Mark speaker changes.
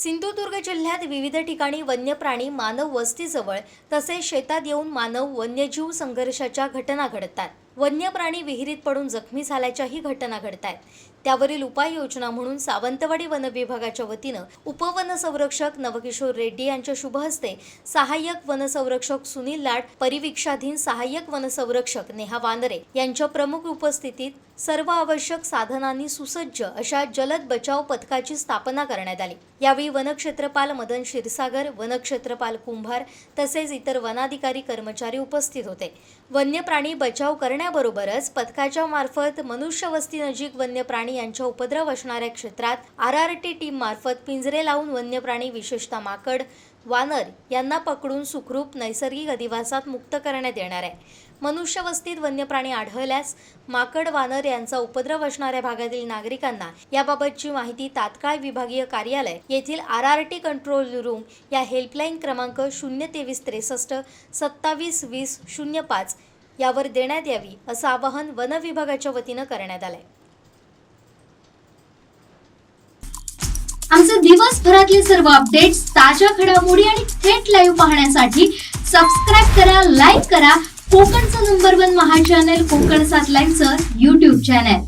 Speaker 1: सिंधुदुर्ग जिल्ह्यात विविध ठिकाणी वन्य प्राणी मानव वस्तीजवळ तसेच शेतात येऊन मानव वन्यजीव संघर्षाच्या घटना घडतात. वन्य प्राणी विहिरीत पडून जखमी झाल्याच्याही घटना घडत आहेत त्यावरील उपाययोजना म्हणून सावंतवाडी वन विभागाच्या वतीनं उपवन संरक्षक नवकिशोर रेड्डी यांच्या शुभ हस्ते सहाय्यक वनसंरक्षक सुनील लाड परिवीक्षाधीन सहाय्यक वनसंरक्षक नेहा वानरे यांच्या प्रमुख उपस्थितीत सर्व आवश्यक साधनांनी सुसज्ज अशा जलद बचाव पथकाची स्थापना करण्यात आली. यावेळी वनक्षेत्रपाल मदन क्षीरसागर वनक्षेत्रपाल कुंभार तसेच इतर वनाधिकारी कर्मचारी उपस्थित होते. वन्य प्राणी बचाव करण्याबरोबरच पथकाच्या मार्फत मनुष्यवस्ती नजीक वन्य प्राणी यांच्या उपद्रव असणाऱ्या क्षेत्रात आर आर टी टीम मार्फत पिंजरे लावून वन्य प्राणी विशेषतः माकड वानर यांना पकडून सुखरूप नैसर्गिक अधिवासात मुक्त करण्यात येणार आहे. मनुष्यवस्तीत वन्य प्राणी आढळल्यास माकड वानर यांचा उपद्रव असणाऱ्या भागातील नागरिकांना याबाबतची माहिती तात्काळ विभागीय कार्यालय येथील R R T control room या हेल्पलाईन क्रमांक शून्य तेवीस त्रेसष्ट सत्तावीस वीस शून्य पाच यावर देण्यात यावी असं आवाहन वन विभागाच्या वतीनं करण्यात आलंय.
Speaker 2: आमचे दिवसभरातले सर्व अपडेट्स ताज्या घडामोडी आणि थेट लाईव्ह पाहण्यासाठी सबस्क्राईब करा लाईक करा. कोकणचं नंबर वन महा चॅनल कोकण सात लाईव्हचं युट्यूब चॅनल